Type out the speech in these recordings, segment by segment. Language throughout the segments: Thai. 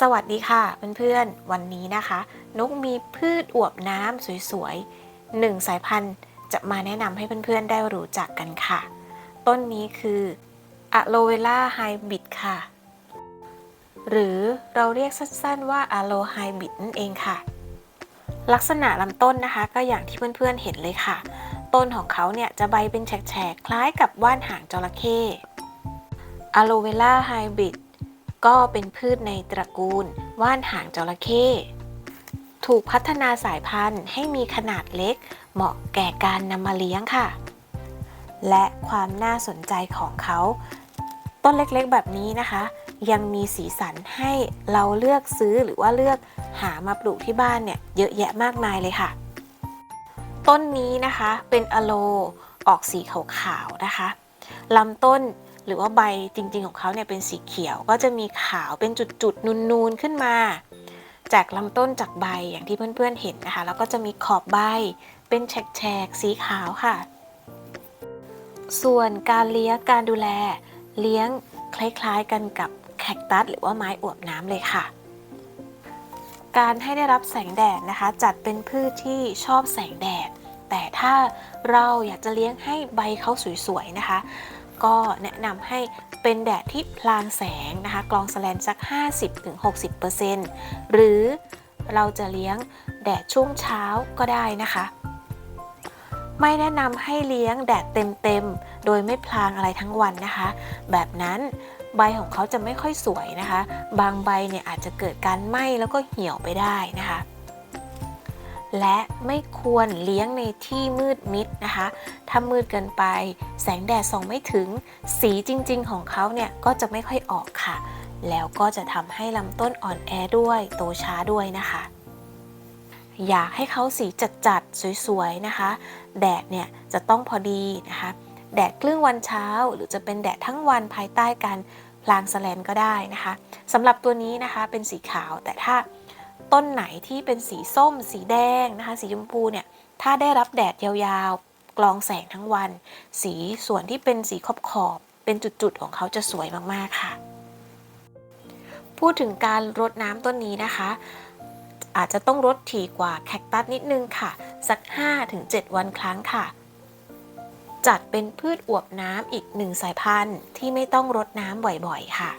สวัสดีค่ะเพื่อนๆ วันนี้นะคะ นกมีพืชอวบน้ำสวยๆหนึ่งสายพันธุ์จะมาแนะนำให้เพื่อนๆ ได้รู้จักกันค่ะ ต้นนี้คืออะโลเวล่าไฮบ i d ค่ะ หรือเราเรียกสั้นๆว่าอะโลไฮบ i d นั่นเองค่ะ ลักษณะลำต้นนะคะก็อย่างที่เพื่อนๆ เห็นเลยค่ะ ต้นของเขาเนี่ยจะใบเป็นแฉกๆ คล้ายกับว่านหางจระเข้อะโลเวล่าไฮบ i d ก็เป็นพืชในตระกูล ว่านหางจระเข้ถูกพัฒนาสายพันธุ์ให้มีขนาดเล็ก เหมาะแก่การนำมาเลี้ยงค่ะ และความน่าสนใจของเขา ต้นเล็กๆแบบนี้นะคะ ยังมีสีสันให้เราเลือกซื้อหรือว่าเลือกหามาปลูกที่บ้านเนี่ยเยอะแยะมากมายเลยค่ะ ต้นนี้นะคะเป็นอะโลออกสีขาวๆนะคะลำต้น หรือว่าใบจริงๆของเขาเนี่ยเป็นสีเขียว ก็จะมีขาวเป็นจุดๆนูนๆขึ้นมา จากลำต้นจากใบอย่างที่เพื่อนๆเห็นนะคะ แล้วก็จะมีขอบใบเป็นแฉกๆสีขาวค่ะ ส่วนการเลี้ยงการดูแลเลี้ยงคล้ายๆกันกับแคคตัสหรือว่าไม้อวบน้ำเลยค่ะ การให้ได้รับแสงแดดนะคะ จัดเป็นพืชที่ชอบแสงแดด แต่ถ้าเราอยากจะเลี้ยงให้ใบเขาสวยๆนะคะ ก็แนะนำให้เป็นแดดที่พลางแสงนะคะกรองแสแลนสัก 50-60%หรือเราจะเลี้ยงแดดช่วงเช้าก็ได้นะคะ ไม่แนะนำให้เลี้ยงแดดเต็มๆ โดยไม่พลางอะไรทั้งวันนะคะ แบบนั้นใบของเขาจะไม่ค่อยสวยนะคะ บางใบเนี่ยอาจจะเกิดการไหม้แล้วก็เหี่ยวไปได้นะคะ และไม่ควรเลี้ยงในที่มืดมิดนะคะ ถ้ามืดเกินไป แสงแดดส่องไม่ถึง สีจริงๆ ของเขาเนี่ยก็จะไม่ค่อยออกค่ะ แล้วก็จะทำให้ลำต้นอ่อนแอด้วย โตช้าด้วยนะคะ อยากให้เขาสีจัดๆ สวยๆ นะคะ แดดเนี่ยจะต้องพอดีนะคะ แดดครึ่งวันเช้า หรือจะเป็นแดดทั้งวันภายใต้การพลางแสแลนก็ได้นะคะสำหรับตัวนี้นะคะเป็นสีขาวแต่ถ้า ต้นไหนที่เป็นสีส้ม สีแดงนะคะ สีชมพูเนี่ยถ้าได้รับแดดยาวๆกลองแสงทั้งวัน สีส่วนที่เป็นสีขอบขอบเป็นจุดๆของเขาจะสวยมากๆค่ะ พูดถึงการรดน้ำต้นนี้นะคะ อาจจะต้องรดถี่กว่าแคคตัสนิดนึงค่ะ สัก 5-7 วันครั้งค่ะ จัดเป็นพืชอวบน้ำอีกหนึ่งสายพันธุ์ที่ไม่ต้องรดน้ำบ่อยๆค่ะ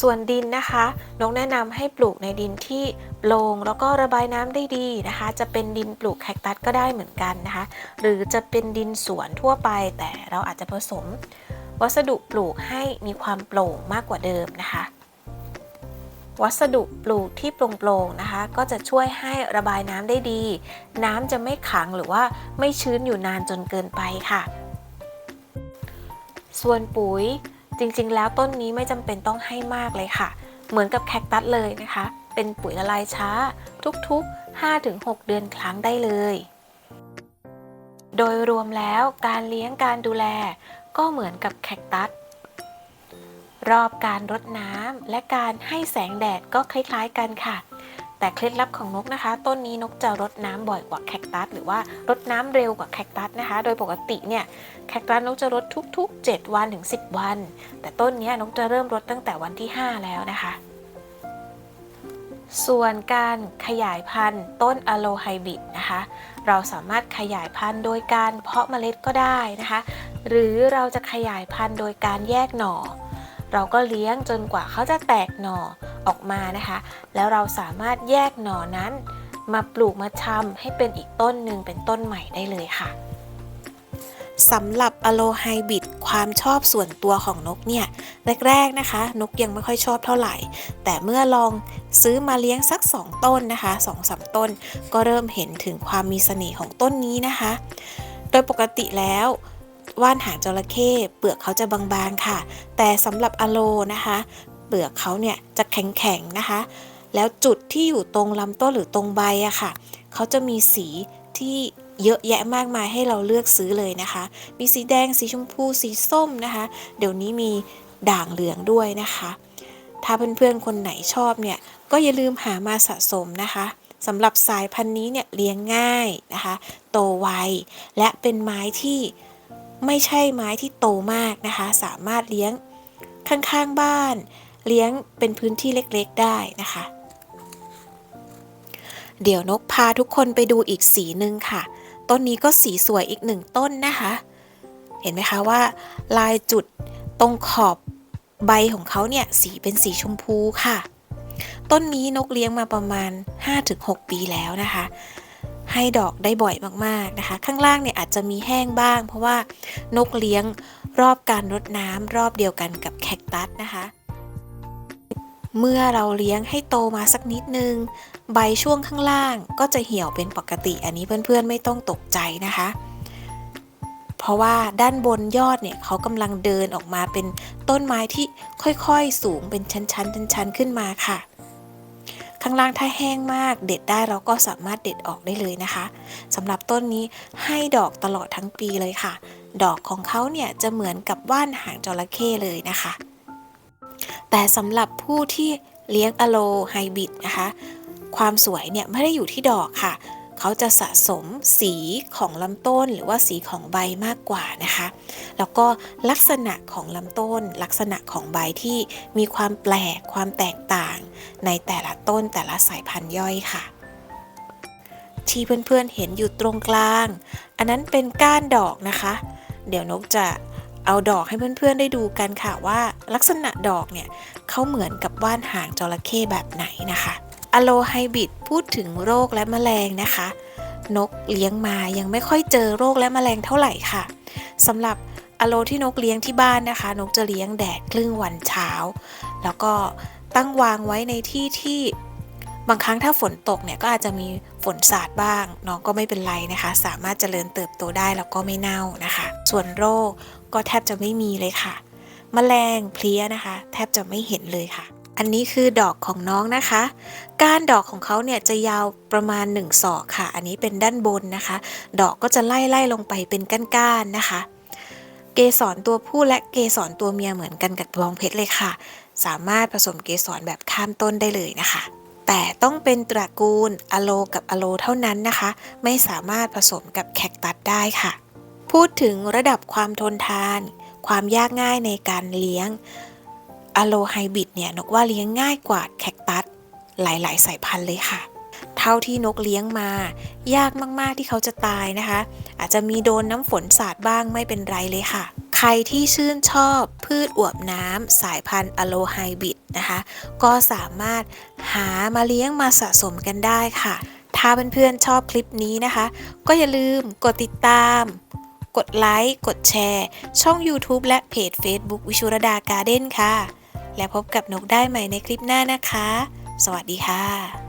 ส่วนดินนะคะนกแนะนำให้ปลูกในดินที่โปร่งแล้วก็ระบายน้ำได้ดีนะคะ จะเป็นดินปลูกแคคตัสก็ได้เหมือนกันนะคะ หรือจะเป็นดินสวนทั่วไป แต่เราอาจจะผสม วัสดุปลูกให้มีความโปร่งมากกว่าเดิมนะคะ วัสดุปลูกที่โปร่งๆนะคะ ก็จะช่วยให้ระบายน้ำได้ดี น้ำจะไม่ขังหรือว่าไม่ชื้นอยู่นานจนเกินไปค่ะ ส่วนปุ๋ย จริงๆ แล้วต้นนี้ไม่จำเป็นต้องให้มากเลยค่ะ เหมือนกับแคคตัสเลยนะคะ เป็นปุ๋ยละลายช้า ทุกๆ 5-6 เดือนครั้งได้เลย โดยรวมแล้วการเลี้ยงการดูแล ก็เหมือนกับแคคตัสรอบการรดน้ำและการให้แสงแดดก็คล้ายๆกันค่ะ แต่เคล็ดลับของนกนะคะ ต้นนี้นกจะรดน้ำบ่อยกว่าแคคตัสหรือว่ารดน้ำเร็วกว่าแคคตัสนะคะ โดยปกติเนี่ยแคคตัสนกจะรดทุก ๆ 7 วันถึง 10 วัน แต่ต้นนี้นกจะเริ่มรดตั้งแต่วันที่ 5 แล้วนะคะ ส่วนการขยายพันธุ์ต้นอะโลไฮบ i d นะคะ เราสามารถขยายพันธุ์โดยการเพาะเมล็ดก็ได้นะคะ หรือเราจะขยายพันธุ์โดยการแยกหน่อ เราก็เลี้ยงจนกว่าเขาจะแตกหน่อออกมานะคะ แล้วเราสามารถแยกหน่อนั้น มาปลูกมาชำให้เป็นอีกต้นหนึ่งเป็นต้นใหม่ได้เลยค่ะสำหรับอะโลไฮบ i d ความชอบส่วนตัวของนกเนี่ยแรกๆนะคะ นกยังไม่ค่อยชอบเท่าไหร่ แต่เมื่อลองซื้อมาเลี้ยงสัก 2 ต้นนะคะ2อสต้น ก็เริ่มเห็นถึงความมีเสน่ห์ของต้นนี้นะคะ โดยปกติแล้ว ว่านหางจระเข้เปลือกเขาจะบางๆค่ะ แต่สำหรับอะโลนะคะ เปลือกเขาเนี่ยจะแข็งๆนะคะ แล้วจุดที่อยู่ตรงลำต้นหรือตรงใบอะค่ะเขาจะมีสีที่เยอะแยะมากมายให้เราเลือกซื้อเลยนะคะ มีสีแดงสีชมพูสีส้มนะคะ เดี๋ยวนี้มีด่างเหลืองด้วยนะคะ ถ้าเพื่อนๆคนไหนชอบเนี่ยก็อย่าลืมหามาสะสมนะคะสำหรับสายพันธุ์นี้เนี่ยเลี้ยงง่ายนะคะ โตไวและเป็นไม้ที่ ไม่ใช่ไม้ที่โตมากนะคะ สามารถเลี้ยงข้างๆบ้าน เลี้ยงเป็นพื้นที่เล็กๆได้นะคะ เดี๋ยวนกพาทุกคนไปดูอีกสีหนึ่งค่ะ ต้นนี้ก็สีสวยอีกหนึ่งต้นนะคะ เห็นไหมคะว่า ลายจุดตรงขอบใบของเขาเนี่ยสีเป็นสีชมพูค่ะ ต้นนี้นกเลี้ยงมาประมาณ 5-6 ปีแล้วนะคะ ให้ดอกได้บ่อยมากๆนะคะ ข้างล่างเนี่ยอาจจะมีแห้งบ้าง เพราะว่านกเลี้ยงรอบการรดน้ำรอบเดียวกันกับแคคตัสนะคะ เมื่อเราเลี้ยงให้โตมาสักนิดนึง ใบช่วงข้างล่างก็จะเหี่ยวเป็นปกติ อันนี้เพื่อนๆไม่ต้องตกใจนะคะ เพราะว่าด้านบนยอดเนี่ยเขากำลังเดินออกมาเป็นต้นไม้ที่ค่อยๆสูงเป็นชั้นๆชั้นๆขึ้นมาค่ะ ข้างล่างถ้าแห้งมากเด็ดได้เราก็สามารถเด็ดออกได้เลยนะคะสำหรับต้นนี้ให้ดอกตลอดทั้งปีเลยค่ะ ดอกของเขาเนี่ยจะเหมือนกับว่านหางจระเข้เลยนะคะ แต่สำหรับผู้ที่เลี้ยงอะโลไฮบริดนะคะ ความสวยเนี่ยไม่ได้อยู่ที่ดอกค่ะ เขาจะสะสมสีของลำต้นหรือว่าสีของใบมากกว่านะคะ แล้วก็ลักษณะของลำต้น ลักษณะของใบที่มีความแปลกความแตกต่าง ในแต่ละต้นแต่ละสายพันธุ์ย่อยค่ะ ที่เพื่อนๆเห็นอยู่ตรงกลาง อันนั้นเป็นก้านดอกนะคะ เดี๋ยวนกจะเอาดอกให้เพื่อนๆได้ดูกันค่ะว่า ลักษณะดอกเนี่ยเขาเหมือนกับว่านหางจระเข้แบบไหนนะคะ อโลไฮบิดพูดถึงโรคและแมลงนะคะ นกเลี้ยงมายังไม่ค่อยเจอโรคและแมลงเท่าไหร่ค่ะสำหรับอโลที่นกเลี้ยงที่บ้านนะคะ นกจะเลี้ยงแดดครึ่งวันเช้า แล้วก็ตั้งวางไว้ในที่ที่บางครั้งถ้าฝนตกเนี่ยก็อาจจะมีฝนสาดบ้าง น้องก็ไม่เป็นไรนะคะ สามารถเจริญเติบโตได้แล้วก็ไม่เน่านะคะ ส่วนโรคก็แทบจะไม่มีเลยค่ะแมลงเพลี้ยนะคะ แทบจะไม่เห็นเลยค่ะ อันนี้คือดอกของน้องนะคะก้านดอกของเขาเนี่ยจะยาวประมาณ1ศอกค่ะ อันนี้เป็นด้านบนนะคะ ดอกก็จะไล่ไล่ลงไปเป็นก้านๆนะคะ เกสรตัวผู้และเกสรตัวเมียเหมือนกันกับรองเพชรเลยค่ะ สามารถผสมเกสรแบบข้ามต้นได้เลยนะคะ แต่ต้องเป็นตระกูลอะโลกับอะโลเท่านั้นนะคะ ไม่สามารถผสมกับแคคตัสได้ค่ะ พูดถึงระดับความทนทาน ความยากง่ายในการเลี้ยง อะโลไฮบริดเนี่ยนกว่าเลี้ยงง่ายกว่าแคคตัสหลายๆ สายพันธุ์เลยค่ะ เท่าที่นกเลี้ยงมา ยากมากๆที่เขาจะตายนะคะ อาจจะมีโดนน้ำฝนสาดบ้างไม่เป็นไรเลยค่ะ ใครที่ชื่นชอบพืชอวบน้ำสายพันธุ์อะโลไฮบริดนะคะ ก็สามารถหามาเลี้ยงมาสะสมกันได้ค่ะ ถ้าเพื่อนๆชอบคลิปนี้นะคะ ก็อย่าลืมกดติดตาม กดไลค์ กดแชร์ ช่อง YouTube และเพจ Facebook วิชุรดาการ์เด้นค่ะ และพบกับนกได้ใหม่ในคลิปหน้านะคะ สวัสดีค่ะ